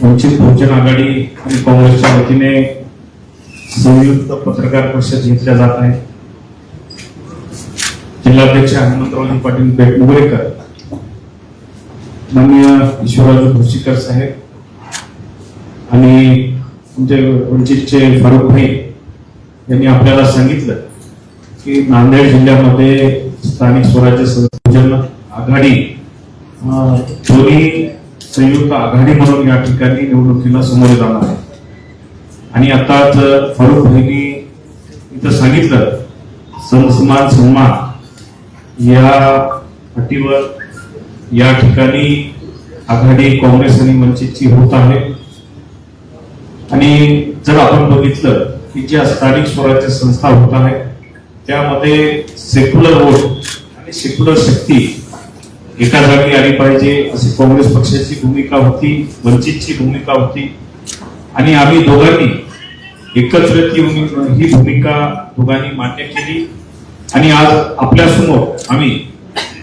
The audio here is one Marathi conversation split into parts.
वंचित बहुजन आघाडी आणि काँग्रेसच्या वतीने संयुक्त पत्रकार परिषद घेतल्या जात आहे जिल्हाध्यक्ष हनुमंतरावजी पाटील बेटमुगरेकर माननीय ईश्वरराज भोसीकर साहेब आणि आमचे वंचितचे फारुख भाई यांनी आपल्याला सांगितलं की नांदेड जिल्ह्यामध्ये स्थानिक स्वराज्य संयोजन आघाडी दोन्ही संयुक्त आघाडी म्हणून या ठिकाणी निवडणुकीला समोर जाणार आहे. आणि आताच फारुख भाईनी इथं सांगितलं समसमान सन्मान या अटीवर या ठिकाणी आघाडी काँग्रेस आणि वंचितची होत आहे. आणि जर आपण बघितलं की ज्या स्थानिक स्वराज्य संस्था होत आहे त्यामध्ये सेक्युलर वोट आणि सेक्युलर शक्ती एका जागी आली पाहिजे अशी काँग्रेस पक्षाची भूमिका होती वंचितची भूमिका होती. आणि आम्ही दोघांनी एकत्रित येऊन ही भूमिका दोघांनी मान्य केली. आणि आज आपल्यासमोर आम्ही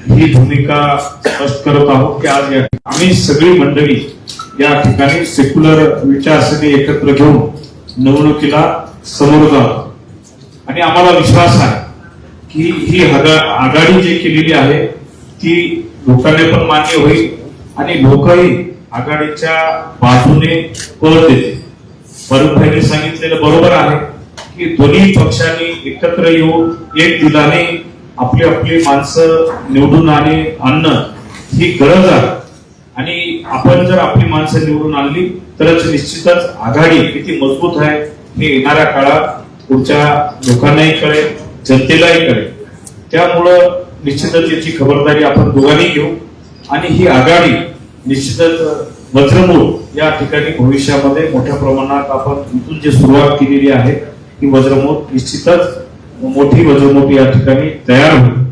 ही भूमिका स्पष्ट करत आहोत की आज आम्ही सगळी मंडळी या ठिकाणी सेक्युलर विचारसरणी एकत्र घेऊन निवडणुकीला समोर जातो आणि आम्हाला विश्वास आहे की ही आगा- आघाडी जी केलेली आहे ती लोकांना पण मान्य होईल आणि लोकही आघाडीच्या बाजूने कळ देते फारुखभाईंनी सांगितलेलं बरोबर आहे की दोन्ही पक्षांनी एकत्र येऊन एक दिलाने आपली आपली माणसं निवडून आणि आणणं ही गरज आहे. आणि आपण जर आपली माणसं निवडून आणली तरच निश्चितच आघाडी किती मजबूत आहे हे येणाऱ्या काळात पुढच्या लोकांनाही कळेल जनतेलाही कळेल. त्यामुळं निश्चितच याची खबरदारी आपण दोघांनी घेऊ. आणि ही आघाडी निश्चितच वज्रमूळ या ठिकाणी भविष्यामध्ये मोठ्या प्रमाणात आपण इथून जी सुरुवात केलेली आहे ती वज्रमूळ निश्चितच मोठी वज्रमूळ या ठिकाणी तयार होईल.